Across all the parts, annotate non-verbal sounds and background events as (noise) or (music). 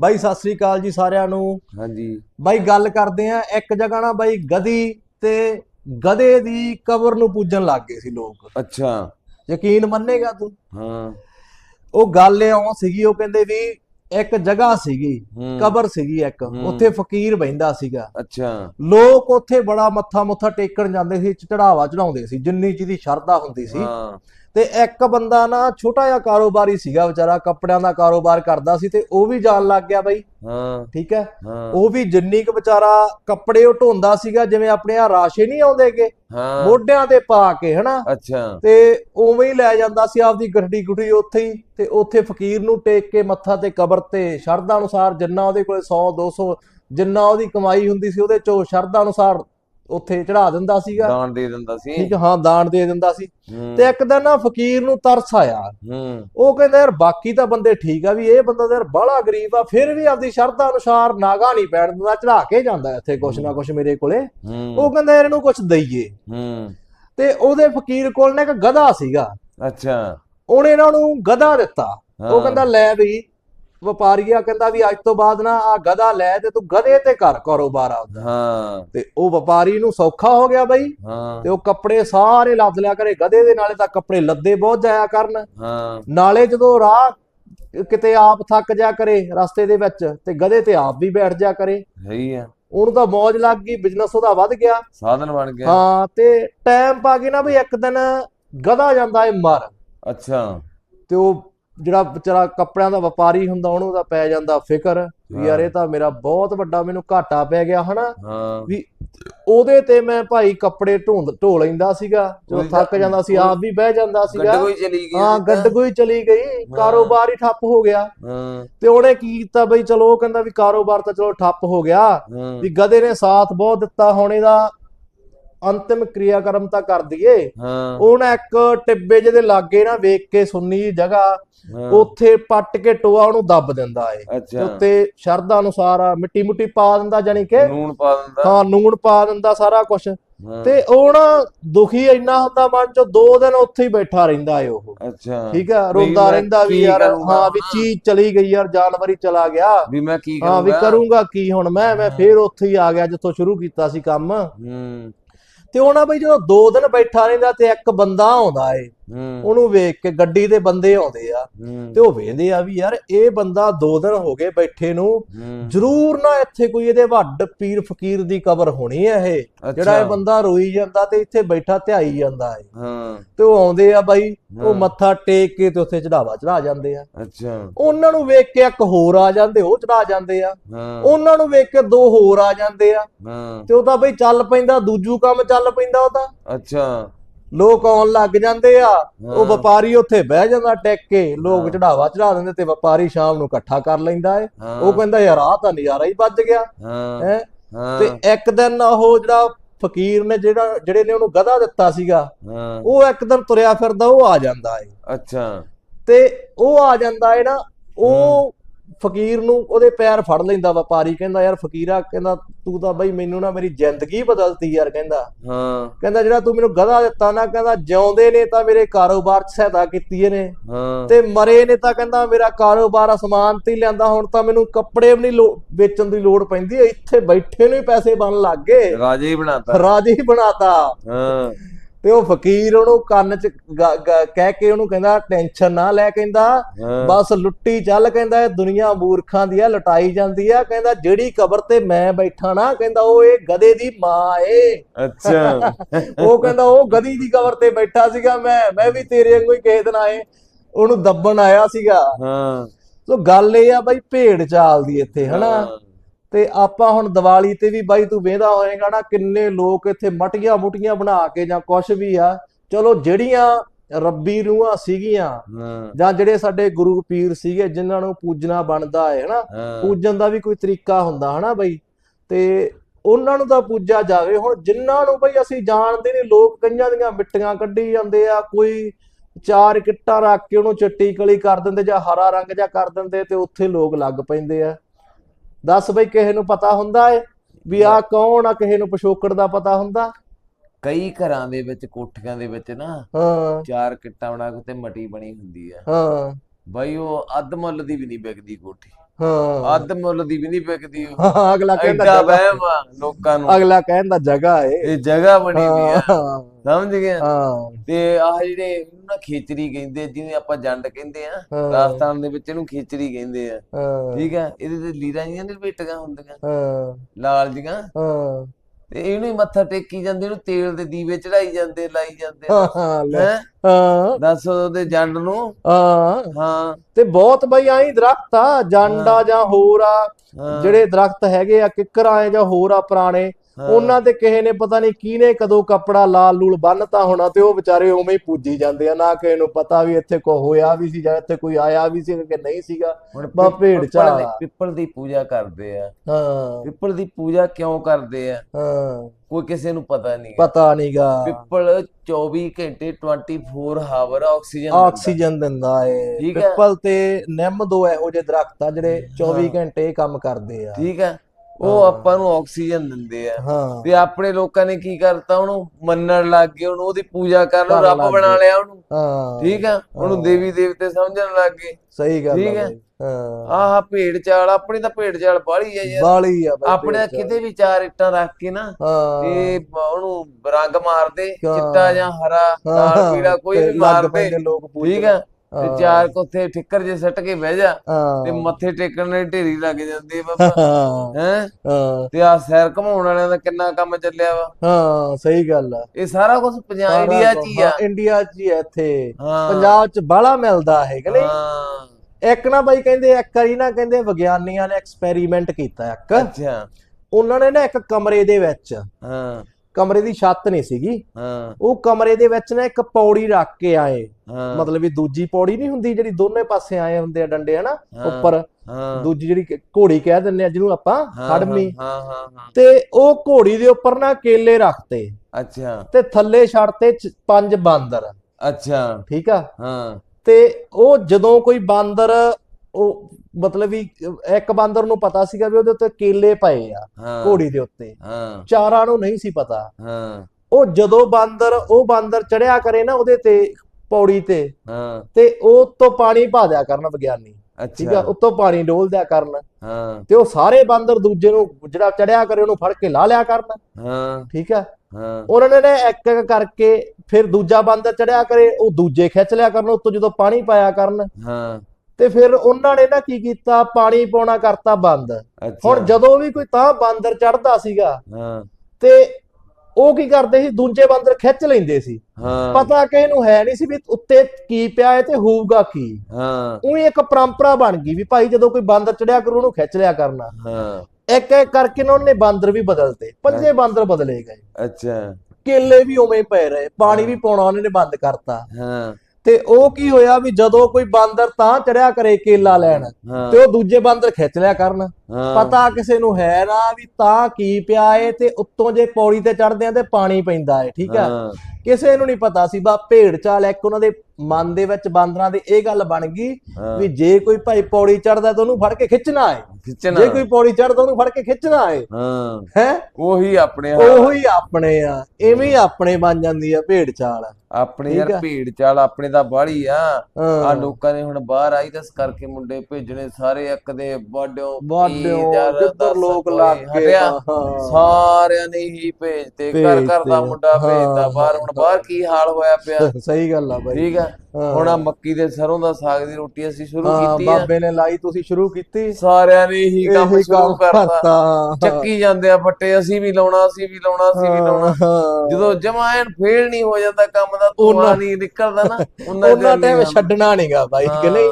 ਬਾਈ ਸਤਿ ਸ੍ਰੀ ਅਕਾਲ ਜੀ ਸਾਰਿਆਂ ਨੂੰ। ਹਾਂਜੀ। ਬਾਈ ਗੱਲ ਕਰਦੇ ਆ ਇੱਕ ਜਗ੍ਹਾ ਨਾ ਬਾਈ ਗਧੀ ਤੇ ਗਧੇ ਦੀ ਕਬਰ ਨੂੰ ਪੂਜਣ ਲੱਗ ਗਏ ਸੀ ਲੋਕ। ਅੱਛਾ। ਯਕੀਨ ਮੰਨੇਗਾ ਤੂੰ? ਹਾਂ। ਉਹ ਗੱਲ ਇਉਂ ਸੀਗੀ ਉਹ ਕਹਿੰਦੇ ਵੀ ਇੱਕ ਜਗ੍ਹਾ ਸੀਗੀ ਕਬਰ ਸੀਗੀ ਇੱਕ। ਉੱਥੇ ਫਕੀਰ ਬਹਿੰਦਾ ਸੀਗਾ। ਅੱਛਾ। ਲੋਕ ਉੱਥੇ ਬੜਾ ਮੱਥਾ ਮੁੱਥਾ ਟੇਕਣ ਜਾਂਦੇ ਸੀ ਚੜਾਵਾ ਚੜਾਉਂਦੇ ਸੀ ਜਿੰਨੀ ਜਿਹਦੀ ਸ਼ਰਧਾ ਹੁੰਦੀ ਸੀ। ਹਾਂ। ਤੇ ਇੱਕ ਬੰਦਾ ਨਾ ਛੋਟਾ ਜਿਹਾ ਕਾਰੋਬਾਰੀ ਸੀਗਾ ਵਿਚਾਰਾ ਕੱਪੜਿਆਂ ਦਾ ਕਾਰੋਬਾਰ ਕਰਦਾ ਸੀ ਤੇ ਉਹ ਵੀ ਜਾਣ ਲੱਗ ਗਿਆ ਬਾਈ। ਹਾਂ। ਠੀਕ ਹੈ? ਉਹ ਵੀ ਜਿੰਨੀ ਕੁ ਵਿਚਾਰਾ ਕੱਪੜੇ ਉਹ ਢੋਂਦਾ ਸੀਗਾ ਜਿਵੇਂ ਆਪਣੇ ਆ ਰਾਸ਼ੇ ਨਹੀਂ ਆਉਂਦੇਗੇ ਹਾਂ। ਮੋਢਿਆਂ ਤੇ ਪਾ ਕੇ ਹਨਾ? ਅੱਛਾ। ਤੇ ਉਵੇਂ ਹੀ ਲੈ ਜਾਂਦਾ ਸੀ ਆਪਦੀ ਗੱਡੀ ਗੁੱਡੀ ਉੱਥੇ ਹੀ ਤੇ ਉੱਥੇ ਫਕੀਰ ਨੂੰ ਟੇਕ ਕੇ ਮੱਥਾ ਤੇ ਕਬਰ ਤੇ ਸ਼ਰਧਾ ਅਨੁਸਾਰ ਜਿੰਨਾ ਉਹਦੇ ਕੋਲੇ 100 200 ਜਿੰਨਾ ਉਹਦੀ ਕਮਾਈ ਹੁੰਦੀ ਸੀ ਉਹਦੇ ਚੋਂ ਸ਼ਰਧਾ ਅਨੁਸਾਰ ਉੱਥੇ ਚੜਾ ਦਿੰਦਾ ਸੀਗਾ। ਦਾਨ ਦੇ ਦਿੰਦਾ ਸੀ। ਠੀਕ ਹਾਂ ਦਾਨ ਦੇ ਦਿੰਦਾ ਸੀ। ਤੇ ਇੱਕ ਦਿਨ ਨਾ ਫਕੀਰ ਨੂੰ ਤਰਸ ਆਇਆ। ਉਹ ਕਹਿੰਦਾ ਯਾਰ ਬਾਕੀ ਤਾਂ ਬੰਦੇ ਠੀਕ ਆ ਵੀ ਇਹ ਬੰਦਾ ਤਾਂ ਯਾਰ ਬਾਹਲਾ ਗਰੀਬ ਆ ਫਿਰ ਵੀ ਆਪਦੀ ਸ਼ਰਧਾ ਅਨੁਸਾਰ ਨਾਗਾ ਨਹੀਂ ਪੈਣ ਦਿੰਦਾ ਚੜਾ ਕੇ ਜਾਂਦਾ ਇੱਥੇ ਕੁਛ ਨਾ ਕੁਛ ਮੇਰੇ ਕੋਲੇ। ਉਹ ਕਹਿੰਦਾ ਯਾਰ ਇਹਨੂੰ ਕੁਛ ਦਈਏ। ਤੇ ਉਹਦੇ ਫਕੀਰ ਕੋਲ ਨਾ ਇੱਕ ਗਧਾ ਸੀਗਾ। ਅੱਛਾ। ਉਹਨੇ ਇਹਨਾਂ ਨੂੰ ਗਧਾ ਦਿੱਤਾ। ਉਹ। ਕਹਿੰਦਾ ਲੈ ਵੀ ਵਪਾਰੀਆ ਕਹਿੰਦਾ ਵੀ ਅੱਜ ਤੋਂ ਬਾਅਦ ਨਾ ਆ ਗਧਾ ਲੈ ਤੇ ਤੂੰ ਗਧੇ ਤੇ ਕਰ ਕਾਰੋਬਾਰ ਆਪਦਾ। ਹਾਂ। ਤੇ ਉਹ ਵਪਾਰੀ ਨੂੰ ਸੌਖਾ ਹੋ ਗਿਆ ਬਈ। ਹਾਂ। ਤੇ ਉਹ ਕੱਪੜੇ ਸਾਰੇ ਲੱਦ ਲਿਆ ਕਰੇ ਗਧੇ ਦੇ ਨਾਲੇ ਤਾਂ ਕੱਪੜੇ ਲੱਦੇ ਬਹੁਤ ਜਾਇਆ ਕਰਨ। ਹਾਂ। ਨਾਲੇ ਜਦੋਂ ਰਾਹ ਕਿਤੇ ਆਪ ਥੱਕ ਜਾ ਕਰੇ ਰਸਤੇ ਦੇ ਵਿੱਚ ਤੇ ਗਧੇ ਤੇ ਆਪ ਵੀ ਬੈਠ ਜਾ ਕਰੇ। ਸਹੀ ਆ। ਉਹਨੂੰ ਤਾਂ ਮੌਜ ਲੱਗ ਗਈ ਬਿਜ਼ਨਸ ਉਹਦਾ ਵੱਧ ਗਿਆ। ਸਾਧਨ ਬਣ ਗਿਆ ਹਾਂ ਤੇ ਟਾਈਮ ਪਾ ਕੇ ਨਾ ਵੀ ਇੱਕ ਦਿਨ ਗਧਾ ਜਾਂਦਾ ਏ ਮਰ। ਅੱਛਾ। ਤੇ ਉਹ ਜਿਹੜਾ ਵਿਚਾਰਾ ਕੱਪੜਿਆਂ ਦਾ ਵਪਾਰੀ ਹੁੰਦਾ ਉਹਨੂੰ ਤਾਂ ਪੈ ਜਾਂਦਾ ਫਿਕਰ ਵੀ ਯਾਰ ਇਹ ਤਾਂ ਮੇਰਾ ਬਹੁਤ ਵੱਡਾ ਮੈਨੂੰ ਘਾਟਾ ਪੈ ਗਿਆ ਹਨਾ? ਵੀ ਉਹਦੇ ਤੇ ਮੈਂ ਭਾਈ ਕੱਪੜੇ ਢੋਂਦ ਢੋ ਲੈਂਦਾ ਸੀਗਾ ਜਦੋਂ ਥੱਕ ਜਾਂਦਾ ਸੀ ਆਪ ਵੀ ਬਹਿ ਜਾਂਦਾ ਸੀਗਾ। ਗੱਡ ਕੋਈ ਚਲੀ ਗਈ ਹਾਂ ਗੱਡਗੋਈ ਚਲੀ ਗਈ ਕਾਰੋਬਾਰ ਹੀ ਠੱਪ ਹੋ ਗਿਆ। ਹਾਂ। ਤੇ ਉਹਨੇ ਕੀ ਕੀਤਾ ਬਈ ਚਲੋ ਉਹ ਕਹਿੰਦਾ ਵੀ ਕਾਰੋਬਾਰ ਤਾਂ ਚਲੋ ਠੱਪ ਹੋ ਗਿਆ ਵੀ ਗਧੇ ਨੇ ਸਾਥ ਬਹੁਤ ਦਿੱਤਾ ਹੁਣ ਇਹਦਾ ਅੰਤਿਮ ਕਿਰਿਆਕਰਮ ਤਾਂ ਕਰ ਦਈਏ। ਹਾਂ। ਉਹ ਨਾ ਇੱਕ ਟਿੱਬੇ ਜਿਹੇ ਦੇ ਲਾਗੇ ਨਾ ਵੇਖ ਕੇ ਸੁੰਨੀ ਜਗ੍ਹਾ ਹਾਂ, ਉੱਥੇ ਪੱਟ ਕੇ ਟੋਆ ਉਹਨੂੰ ਦੱਬ ਦਿੰਦਾ ਏ। ਤੇ ਉੱਤੇ ਸ਼ਰਧਾ ਅਨੁਸਾਰ ਮਿੱਟੀ ਮੁੱਟੀ ਪਾ ਦਿੰਦਾ ਜਾਨੀ ਕਿ? ਨੂਣ ਪਾ ਦਿੰਦਾ। ਹਾਂ ਨੂਣ ਪਾ ਦਿੰਦਾ ਸਾਰਾ ਕੁਝ ਤੇ ਉਹ ਨਾ ਦੁਖੀ ਇੰਨਾ ਹੁੰਦਾ ਮਨ ਚ ਦੋ ਦਿਨ ਉੱਥੇ ਹੀ ਬੈਠਾ ਰਹਿੰਦਾ ਏ ਉਹ। ਅੱਛਾ। ਠੀਕ ਆ ਰੋਂਦਾ ਰਹਿੰਦਾ ਵੀ ਯਾਰ ਕਰੂੰਗਾ? ਹਾਂ ਵੀ ਚੀਜ਼ ਚਲੀ ਗਈ ਯਾਰ ਜਾਨਵਰ ਚਲਾ ਗਿਆ। ਵੀ ਮੈਂ ਕੀ ਹਾਂ ਵੀ ਕਰੂੰਗਾ? ਕਰੂੰਗਾ ਕੀ ਹੁਣ ਮੈਂ ਮੈਂ ਫੇਰ ਉੱਥੇ ਹੀ ਆ ਗਿਆ ਜਿੱਥੋਂ ਸ਼ੁਰੂ ਕੀਤਾ ਸੀ ਕੰਮ। ਹੂੰ। ਤੇ ਉਹ ਨਾ ਬਈ ਜਦੋਂ ਦੋ ਦਿਨ ਬੈਠਾ ਰਹਿੰਦਾ ਤੇ ਇੱਕ ਬੰਦਾ ਆਉਂਦਾ ਏ ਉਹਨੂੰ ਵੇਖ ਕੇ ਗੱਡੀ ਦੇ ਬੰਦੇ ਆਉਂਦੇ ਆ ਤੇ ਉਹ ਵੇਖਦੇ ਆ ਵੀ ਯਾਰ ਇਹ ਬੰਦਾ ਦੋ ਦਿਨ ਹੋ ਗਏ ਬੈਠੇ ਨੂੰ ਜ਼ਰੂਰ ਨਾ ਇੱਥੇ ਕੋਈ ਇਹਦੇ ਵੱਡ ਪੀਰ ਫਕੀਰ ਦੀ ਕਬਰ ਹੋਣੀ ਹੈ ਇਹ ਜਿਹੜਾ ਇਹ। ਬੰਦਾ ਰੋਈ ਜਾਂਦਾ ਤੇ ਇੱਥੇ ਬੈਠਾ ਧਿਆਈ ਜਾਂਦਾ ਏ। ਹਾਂ। ਤੇ ਉਹ ਆਉਂਦੇ ਆ ਬਾਈ ਉਹ। ਮੱਥਾ ਟੇਕ ਕੇ ਤੇ ਉੱਥੇ ਚੜਾਵਾ ਚੜਾ ਜਾਂਦੇ ਆ। ਅੱਛਾ। ਉਹਨਾਂ ਨੂੰ ਵੇਖ ਕੇ ਇੱਕ ਹੋਰ ਆ ਜਾਂਦੇ ਉਹ ਚੜਾ ਜਾਂਦੇ ਆ। ਉਹਨਾਂ ਨੂੰ ਵੇਖ ਕੇ ਦੋ ਹੋਰ ਆ ਜਾਂਦੇ ਆ। ਤੇ ਉਹ ਤਾਂ ਬਈ ਚੱਲ ਪੈਂਦਾ ਦੂਜੂ ਕੰਮ ਚੱਲ ਪੈਂਦਾ ਉਹ ਤਾਂ। ਅੱਛਾ। ਲੋਕ ਆਉਣ ਲੱਗ ਜਾਂਦੇ ਆ ਉਹ। ਵਪਾਰੀ ਉੱਥੇ ਬਹਿ ਜਾਂਦਾ ਟਿਕ ਕੇ ਲੋਕ। ਚੜਾਵਾ ਚੜਾ ਦਿੰਦੇ ਤੇ ਵਪਾਰੀ ਸ਼ਾਮ ਨੂੰ ਇਕੱਠਾ ਕਰ ਲੈਂਦਾ ਏ। ਉਹ ਕਹਿੰਦਾ ਯਾਰ ਆਹ ਤਾਂ ਨਜ਼ਾਰਾ ਹੀ ਵੱਜ ਗਿਆ। ਹਾਂ। ਤੇ ਇੱਕ ਦਿਨ ਉਹ ਜਿਹੜਾ ਫਕੀਰ ਨੇ ਜਿਹੜਾ ਜਿਹੜੇ ਨੇ ਉਹਨੂੰ ਗਧਾ ਦਿੱਤਾ ਸੀਗਾ ਉਹ ਇੱਕ ਦਿਨ ਤੁਰਿਆ ਫਿਰਦਾ ਉਹ ਆ ਜਾਂਦਾ ਏ। ਅੱਛਾ। ਤੇ ਉਹ ਆ ਜਾਂਦਾ ਏ ਨਾ ਉਹ ਫਕੀਰ ਨੂੰ ਉਹਦੇ ਪੈਰ ਫੜ ਲੈਂਦਾ ਵਪਾਰੀ ਕਹਿੰਦਾ ਯਾਰ ਫਕੀਰਾ ਕਹਿੰਦਾ ਤੂੰ ਤਾਂ ਬਈ ਮੈਨੂੰ ਨਾ ਮੇਰੀ ਜ਼ਿੰਦਗੀ ਬਦਲਤੀ ਯਾਰ ਕਹਿੰਦਾ। ਹਾਂ। ਕਹਿੰਦਾ ਜਿਹੜਾ ਤੂੰ ਮੈਨੂੰ ਗਧਾ ਦਿੱਤਾ ਨਾ ਕਹਿੰਦਾ ਜਿਉਂਦੇ ਨੇ ਤਾਂ ਮੇਰੇ ਕਾਰੋਬਾਰ 'ਚ ਸਹਾਇਤਾ ਕੀਤੀ ਇਹਨੇ ਹਾਂ। ਤੇ ਮਰੇ ਨੇ ਤਾਂ ਕਹਿੰਦਾ ਮੇਰਾ ਕਾਰੋਬਾਰ ਅਸਮਾਨ ਤੇ ਲਿਆਂਦਾ ਹੁਣ ਤਾਂ ਮੈਨੂੰ ਕੱਪੜੇ ਵੀ ਨਹੀਂ ਵੇਚਣ ਦੀ ਲੋੜ ਪੈਂਦੀ ਇੱਥੇ ਬੈਠੇ ਨੂੰ ਹੀ ਪੈਸੇ ਬਣ ਲੱਗ ਗਏ। ਰਾਜੇ ਹੀ ਬਣਾਤਾ। ਰਾਜੀ ਬਣਾਤਾ। ਹਾਂ। ਤੇ ਉਹ ਫਕੀਰ ਉਹਨੂੰ ਕੰਨ 'ਚ ਕਹਿ ਕੇ ਉਹਨੂੰ ਕਹਿੰਦਾ ਟੈਨਸ਼ਨ ਨਾ ਲੈ ਕਹਿੰਦਾ। ਬਸ ਲੁੱਟੀ ਚੱਲ ਕਹਿੰਦਾ ਇਹ ਦੁਨੀਆ ਮੂਰਖਾਂ ਦੀ ਆ ਲਟਾਈ ਜਾਂਦੀ ਆ। ਕਹਿੰਦਾ ਜਿਹੜੀ ਕਬਰ ਤੇ ਮੈਂ ਬੈਠਾ ਨਾ ਕਹਿੰਦਾ ਉਹ ਇਹ ਗਧੇ ਦੀ ਮਾਂ ਏ। ਅੱਛਾ। (laughs) ਉਹ ਕਹਿੰਦਾ ਉਹ ਗਧੀ ਦੀ ਕਬਰ ਤੇ ਬੈਠਾ ਸੀਗਾ ਮੈਂ ਮੈਂ ਵੀ ਤੇਰੇ ਵਾਂਗੂ ਹੀ ਕਿਸੇ ਦਿਨ ਆਏ। ਉਹਨੂੰ ਦੱਬਣ ਆਇਆ ਸੀਗਾ। ਹਾਂ। ਸੋ ਗੱਲ ਇਹ ਆ ਬਾਈ ਭੇਡ ਚਾਲਦੀ ਇੱਥੇ ਹਨਾ? ਤੇ ਆਪਾਂ ਹੁਣ ਦੀਵਾਲੀ ਤੇ ਵੀ ਬਾਈ ਤੂੰ ਵੇਂਦਾ ਹੋਏਗਾ ਨਾ ਕਿੰਨੇ ਲੋਕ ਇੱਥੇ ਮਟੀਆਂ ਮੁਟੀਆਂ ਬਣਾ ਕੇ ਜਾਂ ਕੁਛ ਵੀ ਆ। ਚਲੋ ਜਿਹੜੀਆਂ ਰੱਬੀ ਰੂਹਾਂ ਸੀਗੀਆਂ ਜਾਂ ਜਿਹੜੇ ਸਾਡੇ ਗੁਰੂ ਪੀਰ ਸੀਗੇ ਜਿਨ੍ਹਾਂ ਨੂੰ ਪੂਜਣਾ ਬਣਦਾ ਹੈ ਹਨਾ? ਪੂਜਣ ਦਾ ਵੀ ਕੋਈ ਤਰੀਕਾ ਹੁੰਦਾ ਹਨਾ ਬਈ? ਤੇ ਉਹਨਾਂ ਨੂੰ ਤਾਂ ਪੂਜਾ ਜਾਵੇ। ਹੁਣ ਜਿਨ੍ਹਾਂ ਨੂੰ ਬਈ ਅਸੀਂ ਜਾਣਦੇ ਨਹੀਂ ਲੋਕ ਕਈਆਂ ਦੀਆਂ ਮਿੱਟੀਆਂ ਕੱਢੀ ਜਾਂਦੇ ਆ ਕੋਈ ਚਾਰ ਕਿੱਟਾਂ ਰੱਖ ਕੇ ਉਹਨੂੰ ਚਿੱਟੀ ਕਲੀ ਕਰ ਦਿੰਦੇ ਜਾਂ ਹਰਾ ਰੰਗ ਜਾਂ ਕਰ ਦਿੰਦੇ ਤੇ ਉੱਥੇ ਲੋਕ ਲੱਗ ਪੈਂਦੇ ਆ। ਦੱਸ ਬਈ ਕਿਸੇ ਨੂੰ ਪਤਾ ਹੁੰਦਾ ਏ ਵੀ ਆ ਕੌਣ ਆ ਕਿਸੇ ਨੂੰ ਪਿਛੋਕੜ ਦਾ ਪਤਾ ਹੁੰਦਾ? ਕਈ ਘਰਾਂ ਦੇ ਵਿੱਚ ਕੋਠੀਆਂ ਦੇ ਵਿੱਚ ਨਾ ਹਾਂ। ਚਾਰ ਕਿੱਟਾਂ ਬਣਾ ਕੇ ਤੇ ਮਟੀ ਬਣੀ ਹੁੰਦੀ ਆ। ਹਾਂ। ਬਾਈ ਉਹ ਅੱਧ ਮੁੱਲ ਦੀ ਵੀ ਨਹੀਂ ਵਿਕਦੀ ਕੋਠੀ। ਹਾਂ। ਅੱਧ ਮੁੱਲ ਦੀ ਵੀ ਨਹੀਂ ਵਿਕਦੀ। ਉਹ ਹਾਂ, ਅਗਲਾ ਕਹਿੰਦਾ ਐਡਾ ਜਗ੍ਹਾ। ਵਹਿਮ ਆ ਲੋਕਾਂ ਨੂੰ। ਅਗਲਾ ਕਹਿੰਦਾ ਜਗ੍ਹਾ ਏ। ਇਹ ਜਗ੍ਹਾ ਬਣੀ ਵੀ ਆ। ਹਾਂ। ਸਮਝ ਗਿਆ? ਹਾਂ। ਤੇ ਆਹ ਜਿਹੜੇ ਇਹਨੂੰ ਨਾ ਖੇਚਰੀ ਕਹਿੰਦੇ ਆ, ਜਿਹਨੇ ਆਪਾਂ ਜੰਡ ਕਹਿੰਦੇ ਆ ਹਾਂ। ਰਾਜਸਥਾਨ ਦੇ ਵਿੱਚ ਇਹਨੂੰ ਖੇਚਰੀ ਕਹਿੰਦੇ ਆ। ਹਾਂ। ਠੀਕ ਆ? ਇਹਦੇ ਤੇ ਲੀਰਾਂ ਜੀਆਂ ਨੇ ਲਪੇਟੀਆਂ ਹੁੰਦੀਆਂ। ਹਾਂ। ਲਾਲ ਜੀਆਂ ਹਾਂ। ਤੇ ਇਹਨੂੰ ਹੀ ਮੱਥਾ ਟੇਕੀ ਜਾਂਦੇ ਇਹਨੂੰ ਤੇਲ ਦੇ ਦੀਵੇ ਚੜਾਈ ਜਾਂਦੇ ਲਾਈ ਜਾਂਦੇ। ਹਾਂ, ਹਾਂ ਲੈ। ਹੈ? ਹਾਂ। ਦੱਸ ਉਹਦੇ ਜੰਡ ਨੂੰ। ਹਾਂ। ਹਾਂ। ਤੇ ਬਹੁਤ ਬਈ ਆਈ ਦਰਖਤ ਆ ਜਾਂਡਾ ਜਾਂ ਹੋਰ ਆ ਜਿਹੜੇ ਦਰਖਤ ਹੈਗੇ ਆ ਕਿੱਕਰਾਂ ਜਾਂ ਹੋਰ ਆ ਪੁਰਾਣੇ। ਉਹਨਾਂ ਤੇ ਕਿਸੇ ਨੇ ਪਤਾ ਨਹੀਂ ਕਿਹਨੇ ਕਦੋਂ ਕੱਪੜਾ ਲਾਲ ਲੂਲ ਬੰਨਤਾ ਹੋਣਾ ਤੇ ਉਹ ਵਿਚਾਰੇ ਉਵੇਂ ਹੀ ਪੂਜੀ ਜਾਂਦੇ ਆ। ਨਾ ਕਿਸੇ ਨੂੰ ਪਤਾ ਵੀ ਇੱਥੇ ਕੋ ਹੋਇਆ ਵੀ ਸੀ ਜਾਂ ਇੱਥੇ ਕੋਈ ਆਇਆ ਵੀ ਸੀ ਕਿ ਨਹੀਂ ਸੀਗਾ। ਬਾ ਭੇਡ ਆ। ਪਿੱਪਲ ਦੀ ਪੂਜਾ ਕਰਦੇ ਆ। ਹਾਂ। ਪਿੱਪਲ ਦੀ ਪੂਜਾ ਕਿਉਂ ਕਰਦੇ ਆ? ਹਾਂ। ਕੋਈ ਕਿਸੇ ਨੂੰ ਪਤਾ ਨਹੀਂ ਪਤਾ ਨਹੀਂਗਾ। ਪਿੱਪਲ 24 ਘੰਟੇ 24 ਹਾਵਰ ਆਕਸੀਜਨ। ਆਕਸੀਜਨ ਦਿੰਦਾ ਏ। ਹੈ। ਪਿੱਪਲ ਤੇ ਨਿੰਮ ਦੋ ਇਹੋ ਜਿਹੇ ਦਰਖਤ ਆ ਜਿਹੜੇ 24 ਹਾਂ। ਘੰਟੇ ਕੰਮ ਕਰਦੇ ਆ। ਠੀਕ ਆ। ਉਹ ਆਪਾਂ ਨੂੰ ਆਕਸੀਜਨ ਦਿੰਦੇ ਆ। ਹਾਂ। ਤੇ ਆਪਣੇ ਲੋਕਾਂ ਨੇ ਕੀ ਕਰਤਾ ਉਹਨੂੰ? ਮੰਨਣ ਲੱਗ ਗਏ ਉਹਨੂੰ ਉਹਦੀ ਪੂਜਾ ਕਰਨ ਕਰਨ ਰੱਬ ਬਣਾ। ਲਿਆ ਉਹਨੂੰ। ਹਾਂ। ਠੀਕ ਆ? ਉਹਨੂੰ ਦੇਵੀ ਦੇਵਤੇ ਸਮਝਣ ਲੱਗ ਗਏ। ਸਹੀ ਗੱਲ ਠੀਕ ਆ? ਆਹ ਭੇਡ ਚਾਲ ਆਪਣੀ ਤਾਂ ਭੇਡ ਚਾਲ ਬਾਹਲੀ ਆ ਯਾਰ। ਬਾਲੀ ਆ ਬਈ ਆਪਣੇ। ਕਿਤੇ ਵੀ ਚਾਰ ਇੱਟਾਂ ਰੱਖ ਕੇ ਨਾ ਤੇ ਉਹਨੂੰ ਰੰਗ ਮਾਰ ਦੇ ਹਾਂ। ਚਿੱਟਾ ਜਾਂ ਹਰਾ ਲਾਲ ਪੀਲਾ ਕੋਈ ਵੀ ਮਾਰ ਲੱਗ ਦੇ। ਪੈਂਦੇ ਲੋਕ ਪੂਜਣ। ਠੀਕ ਆ? ਤੇ ਹਾਂ। ਚਾਰ ਕੋਥੇ ਠਿੱਕਰ ਜੇ ਸੱਟ ਕੇ ਬਹਿ ਜਾ ਹਾਂ। ਤੇ ਮੱਥੇ ਟੇਕਣ ਨਾਲ ਢੇਰੀ ਲੱਗ ਜਾਂਦੀ ਆ ਬਾਬਾ। ਹਾਂ। ਹੈ? ਹਾਂ। ਤੇ ਆ ਸੈਰ ਘਮਾਉਣ ਵਾਲਿਆਂ ਦਾ ਕਿੰਨਾ ਕੰਮ ਚੱਲਿਆ ਵਾ। ਹਾਂ ਸਹੀ ਗੱਲ ਆ। ਇਹ ਸਾਰਾ ਕੁਝ ਪੰਜਾਬ ਇੰਡੀਆ 'ਚ ਹੀ ਆ। ਹਾਂ, ਇੰਡੀਆ 'ਚ ਹੀ ਆ ਇੱਥੇ। ਹਾਂ। ਪੰਜਾਬ 'ਚ ਬਾਹਲਾ ਮਿਲਦਾ ਹੈ ਕਿ ਨਹੀਂ? ਹਾਂ। ਇੱਕ ਨਾ ਬਾਈ ਕਹਿੰਦੇ ਇੱਕ ਵਾਰੀ ਨਾ ਕਹਿੰਦੇ ਵਿਗਿਆਨੀਆਂ ਨੇ ਐਕਸਪੈਰੀਮੈਂਟ ਕੀਤਾ ਇੱਕ। ਅੱਛਾ। ਉਹਨਾਂ ਨੇ ਨਾ ਇੱਕ ਕਮਰੇ ਦੇ ਵਿੱਚ ਹਾਂ। ਕਮਰੇ ਦੀ ਛੱਤ ਨਹੀਂ ਸੀਗੀ। ਹਾਂ। ਉਹ ਕਮਰੇ ਦੇ ਵਿੱਚ ਨਾ ਇੱਕ ਪੌੜੀ ਰੱਖ ਕੇ ਆਏ। ਮਤਲਬ ਵੀ ਦੂਜੀ ਪੌੜੀ ਨਹੀਂ ਹੁੰਦੀ ਜਿਹੜੀ ਦੋਨੇ ਪਾਸੇ ਆਏ ਹੁੰਦੇ ਆ ਡੰਡੇ ਹਨਾ? ਉੱਪਰ। ਦੂਜੀ ਜਿਹੜੀ ਘੋੜੀ ਕਹਿ ਦਿੰਦੇ ਆ ਜਿਹਨੂੰ ਆਪਾਂ ਖੜਮੀ। ਹਾਂ ਹਾਂ ਹਾਂ। ਤੇ ਉਹ ਘੋੜੀ ਦੇ ਉੱਪਰ ਨਾ ਕੇਲੇ ਰੱਖਤੇ। ਅੱਛਾ। ਤੇ ਥੱਲੇ ਛੱਡਤੇ ਚ- ਪੰਜ ਬਾਂਦਰ। ਅੱਛਾ। ਠੀਕ ਆ? ਹਾਂ। ਤੇ ਉਹ ਜਦੋਂ ਕੋਈ ਬਾਂਦਰ ਉਹ ਮਤਲਬ ਵੀ ਇੱਕ ਬਾਂਦਰ ਨੂੰ ਪਤਾ ਸੀਗਾ ਵੀ ਉਹਦੇ ਉੱਤੇ ਕੇਲੇ ਪਏ ਆ ਘੋੜੀ ਦੇ ਉੱਤੇ। ਹਾਂ। ਚਾਰਾਂ ਨੂੰ ਨਹੀਂ ਸੀ ਪਤਾ। ਹਾਂ। ਉਹ ਜਦੋਂ ਬਾਂਦਰ ਉਹ ਬਾਂਦਰ ਚੜਿਆ ਕਰੇ ਨਾ ਉਹਦੇ ਤੇ ਪੌੜੀ ਤੇ ਹਾਂ। ਤੇ ਉਹ ਤੋਂ ਪਾਣੀ ਪਾ ਦਿਆ ਕਰਨ ਵਿਗਿਆਨੀ। ਠੀਕ ਆ? ਉੱਤੋਂ ਪਾਣੀ ਡੋਲ ਦਿਆ ਕਰਨ। ਹਾਂ। ਤੇ ਉਹ ਸਾਰੇ ਬਾਂਦਰ ਦੂਜੇ ਨੂੰ ਜਿਹੜਾ ਚੜਿਆ ਕਰੇ ਉਹਨੂੰ ਫੜ ਕੇ ਲਾ ਲਿਆ ਕਰਨ। ਹਾਂ। ਠੀਕ ਆ? ਹਾਂ। ਉਹਨਾਂ ਨੇ ਨਾ ਇੱਕ ਇੱਕ ਕਰਕੇ ਫਿਰ ਦੂਜਾ ਬਾਂਦਰ ਚੜਿਆ ਕਰੇ ਉਹ ਦੂਜੇ ਖਿੱਚ ਲਿਆ ਕਰਨ ਉੱਤੋਂ ਜਦੋਂ ਪਾਣੀ ਪਾਇਆ ਕਰਨ। ਹਾਂ। ਤੇ ਫਿਰ ਉਹਨਾਂ ਨੇ ਨਾ ਕੀ ਕੀਤਾ? ਪਾਣੀ ਪਾਉਣਾ ਕਰਤਾ ਬੰਦ। ਹੁਣ ਜਦੋਂ ਵੀ ਕੋਈ ਤਾਂ ਬਾਂਦਰ ਚੜਦਾ ਸੀਗਾ ਹਾਂ। ਤੇ ਉਹ ਕੀ ਕਰਦੇ ਸੀ? ਦੂਜੇ ਬਾਂਦਰ ਖਿੱਚ ਲੈਂਦੇ ਸੀ। ਹਾਂ। ਪਤਾ ਕਿਸੇ ਨੂੰ ਹੈ ਨਹੀਂ ਸੀ ਵੀ ਉੱਤੇ ਕੀ ਪਿਆ ਹੈ ਤੇ ਹੋਊਗਾ ਕੀ। ਹਾਂ। ਉਹ ਇੱਕ ਪਰੰਪਰਾ ਬਣ ਗਈ ਵੀ ਭਾਈ ਜਦੋਂ ਕੋਈ ਬਾਂਦਰ ਚੜਿਆ ਕਰੂ ਉਹਨੂੰ ਖਿੱਚ ਲਿਆ ਕਰਨਾ। ਹਾਂ। ਇੱਕ ਇੱਕ ਕਰਕੇ ਨਾ ਉਹਨੇ ਬਾਂਦਰ ਵੀ ਬਦਲਤੇ। ਪੰਜੇ ਬਾਂਦਰ ਬਦਲੇ ਗਏ। ਅੱਛਾ। ਕੇਲੇ ਵੀ ਉਵੇਂ ਪਏ ਰਹੇ। ਪਾਣੀ ਵੀ ਪਾਉਣਾ ਉਹਨੇ ਨੇ ਬੰਦ ਕਰਤਾ। ਹਾਂ। ਤੇ ਉਹ ਕੀ ਹੋਇਆ ਵੀ ਜਦੋਂ ਕੋਈ ਬਾਂਦਰ ਤਾਂ ਚੜਿਆ ਕਰੇ ਕੇਲਾ ਲੈਣ ਤੇ ਉਹ ਦੂਜੇ ਬਾਂਦਰ ਖਿੱਚ ਲਿਆ ਕਰਨ? ਪਤਾ ਕਿਸੇ ਨੂੰ ਹੈ ਨਾ ਵੀ ਤਾਂ ਕੀ ਪਿਆ ਏ ਤੇ ਉੱਤੋਂ ਜੇ ਪੌੜੀ ਤੇ ਚੜਦੇ ਆ ਤੇ ਪਾਣੀ ਪੈਂਦਾ ਏ ਠੀਕ ਆ? ਕਿਸੇ ਨੂੰ ਨਹੀਂ ਪਤਾ ਸੀ ਬਾ ਭੇਡ ਚਾਲ ਇੱਕ ਉਹਨਾਂ ਦੇ ਮਨ ਦੇ ਵਿੱਚ ਬਾਂਦਰਾਂ ਦੇ ਇਹ ਗੱਲ ਬਣ ਗਈ ਵੀ ਜੇ ਕੋਈ ਭਾਈ ਪੌੜੀ ਚੜਦਾ ਤਾਂ ਉਹਨੂੰ ਫੜ ਕੇ ਖਿੱਚਣਾ ਏ। ਖਿੱਚਣਾ। ਜੇ ਕੋਈ ਪੌੜੀ ਚੜਦਾ ਉਹਨੂੰ ਫੜ ਕੇ ਖਿੱਚਣਾ ਏ। ਹਾਂ। ਹੈ? ਉਹੀ ਆਪਣੇ ਹਾਲ ਉਹੀ ਆਪਣੇ ਆ। ਐਵੇਂ ਆਪਣੇ ਬਣ ਜਾਂਦੀ ਆ ਭੇਡ ਚਾਲ। ਆਪਣੇ ਯਾਰ ਆ। ਭੀੜ ਚਾਲ ਆਪਣੇ ਦਾ ਬਾਹਲੀ ਆ। ਆ ਲੋਕਾਂ ਨੇ ਹੁਣ ਬਾਹਰ ਆਈ ਦਸ ਕਰਕੇ ਮੁੰਡੇ ਭੇਜਣੇ ਸਾਰੇ ਇੱਕ ਦੇ ਬਾਡਿਓ ਵਾਡਿਓ ਜਿੱਧਰ ਲੋਕ ਲੱਗ ਗਏ ਹਟਿਆ। ਹਾਂ। ਸਾਰਿਆਂ ਨੇ ਹੀ ਭੇਜਤੇ ਘਰ ਘਰ ਦਾ ਭੇਜਤੇ, ਮੁੰਡਾ ਭੇਜਦਾ ਹਾਂ, ਬਾਹਰ ਹੁਣ ਬਾਹਰ ਕੀ ਹਾਲ ਹੋਇਆ ਪਿਆ? ਸਹੀ ਗੱਲ ਆ ਬਾਈ। ਠੀਕ ਆ। ਹਾਂ। ਹੁਣ ਆ ਮੱਕੀ ਦੇ ਸਰੋਂ ਦਾ ਸਾਗ ਦੀ ਰੋਟੀ ਅਸੀਂ ਸ਼ੁਰੂ ਹਾਂ ਕੀਤੀ ਆ। ਬਾਬੇ ਨੇ ਲਾਈ ਤੁਸੀਂ ਸ਼ੁਰੂ ਕੀਤੀ? ਸਾਰਿਆਂ ਨੇ ਇਹੀ ਕੰਮ ਸ਼ੁਰੂ ਕਰਤਾ। ਚੱਕੀ ਜਾਂਦੇ ਆ ਫੱਟੇ ਅਸੀਂ ਵੀ ਲਾਉਣਾ ਅਸੀਂ ਵੀ ਲਾਉਣਾ ਅਸੀਂ ਵੀ ਲਾਉਣਾ। ਹਾਂ। ਜਦੋਂ ਜਮਾ ਐਨ ਫੇਲ ਨਹੀਂ ਹੋ ਜਾਂਦਾ ਕੰਮ ਦਾ ਧੂਆਂ ਨਹੀਂ ਨਿਕਲਦਾ ਨਾ (laughs) ਉਹਨਾਂ ਉਹਨਾਂ ਟਾਈਮ ਛੱਡਣਾ ਨਹੀਂਗਾ ਬਾਈ ਕਿ ਨਹੀਂ?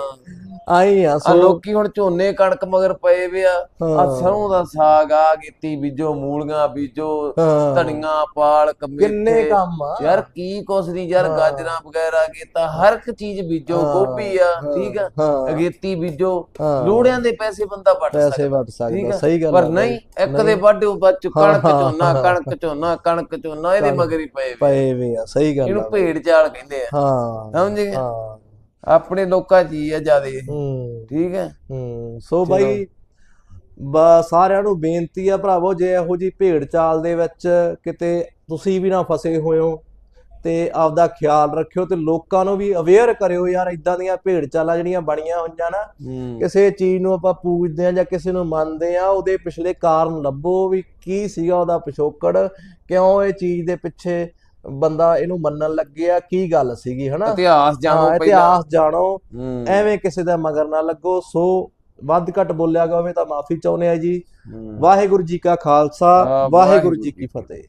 ਆਈ ਆ ਆ ਸੋ ਲੋਕੀ ਹੁਣ ਝੋਨੇ ਕਣਕ ਮਗਰ ਪਏ ਵੇ ਆ ਆ ਹਾਂ। ਸਰੋਂ ਦਾ ਸਾਗ ਆ ਗੀਤੀ ਬੀਜੋ ਮੂਲੀਆਂ ਬੀਜੋ ਹਾਂ। ਧਨੀਆਂ ਪਾਲਕ ਕਿੰਨੇ ਕੰਮ ਆ ਯਾਰ ਕੀ ਕੁਛ ਨਹੀਂ ਯਾਰ ਹਾਂ। ਗਾਜਰਾਂ ਵਗੈਰਾ ਕੀਤਾ ਹਰ ਇੱਕ ਚੀਜ਼ ਬੀਜੋ ਹਾਂ, ਗੋਭੀ ਆ ਹਾਂ, ਠੀਕ ਆ ਹਾਂ। ਅਗੇਤੀ ਬੀਜੋ ਹਾਂ। ਲੋੜਿਆਂ ਦੇ ਪੈਸੇ ਬੰਦਾ ਵੱਟ ਪੈਸੇ ਸਕਦਾ ਵੱਟ ਠੀਕ ਸਕਦਾ ਆ ਸਹੀ ਗੱਲ ਪਰ ਆ ਨਹੀਂ ਬਾਈ। ਇੱਕ ਦੇ ਵਾਢੇ ਬਾਅਦ ਚ ਹਾਂ, ਕਣਕ ਹਾਂ, ਝੋਨਾ ਹਾਂ। ਕਣਕ ਝੋਨਾ ਕਣਕ ਝੋਨਾ ਇਹਦੇ। ਮਗਰ ਹੀ ਪਏ ਵੇ ਪਏ ਵੇ ਆ ਸਹੀ ਗੱਲ ਇਹਨੂੰ ਆ ਭੇਡ ਚਾਲ ਕਹਿੰਦੇ ਆ ਹਾਂ ਸਮਝ ਗਏ ਹਾਂ ਆਪਣੇ ਲੋਕਾਂ 'ਚ ਹੀ ਆ ਜਿਆਦੇ। ਹੂੰ। ਠੀਕ ਹੈ? ਹੂੰ ਸੋ ਬਾਈ ਬਾ ਸਾਰਿਆਂ ਨੂੰ ਬੇਨਤੀ ਆ ਭਰਾਵੋ ਜੇ ਇਹੋ ਜੀ ਭੇਡ ਚਾਲ ਦੇ ਵਿੱਚ ਕਿਤੇ ਤੁਸੀਂ ਵੀ ਨਾ ਫਸੇ ਹੋਏ ਹੋ ਤੇ ਆਪਦਾ ਖਿਆਲ ਰੱਖਿਓ ਤੇ ਲੋਕਾਂ ਨੂੰ ਵੀ ਅਵੇਅਰ ਕਰਿਓ ਯਾਰ ਇਦਾਂ ਦੀਆਂ ਭੇਡ ਚਾਲਾਂ ਜਿਹੜੀਆਂ ਬਣੀਆਂ ਹੋਈਆਂ ਨਾ ਕਿਸੇ ਚੀਜ਼ ਨੂੰ ਆਪਾਂ ਪੂਜਦੇ ਆ ਜਾਂ ਕਿਸੇ ਨੂੰ ਮੰਨਦੇ ਆ ਉਹਦੇ ਪਿਛਲੇ ਕਾਰਨ ਲੱਭੋ ਵੀ ਕੀ ਸੀਗਾ ਉਹਦਾ ਪਿਛੋਕੜ ਕਿਉਂ ਇਹ ਚੀਜ਼ ਦੇ ਪਿੱਛੇ ਬੰਦਾ ਇਹਨੂੰ ਮੰਨਣ ਲੱਗਿਆ ਕੀ ਗੱਲ ਸੀਗੀ ਹਨਾ? ਇਤਿਹਾਸ ਜਾਣੋ ਪਹਿਲਾਂ। ਇਤਿਹਾਸ ਜਾਣੋ। ਐਵੇਂ ਕਿਸੇ ਦਾ ਮਗਰ ਨਾ ਲੱਗੋ। ਸੋ ਵੱਧ ਘੱਟ ਬੋਲਿਆ ਗਿਆ ਹੋਵੇ ਤਾਂ ਮਾਫੀ ਚਾਹੁੰਦੇ ਆ ਜੀ। ਵਾਹਿਗੁਰੂ ਜੀ ਕਾ ਖਾਲਸਾ ਵਾਹ, ਵਾਹਿਗੁਰੂ ਜੀ ਕੀ ਫਤਿਹ।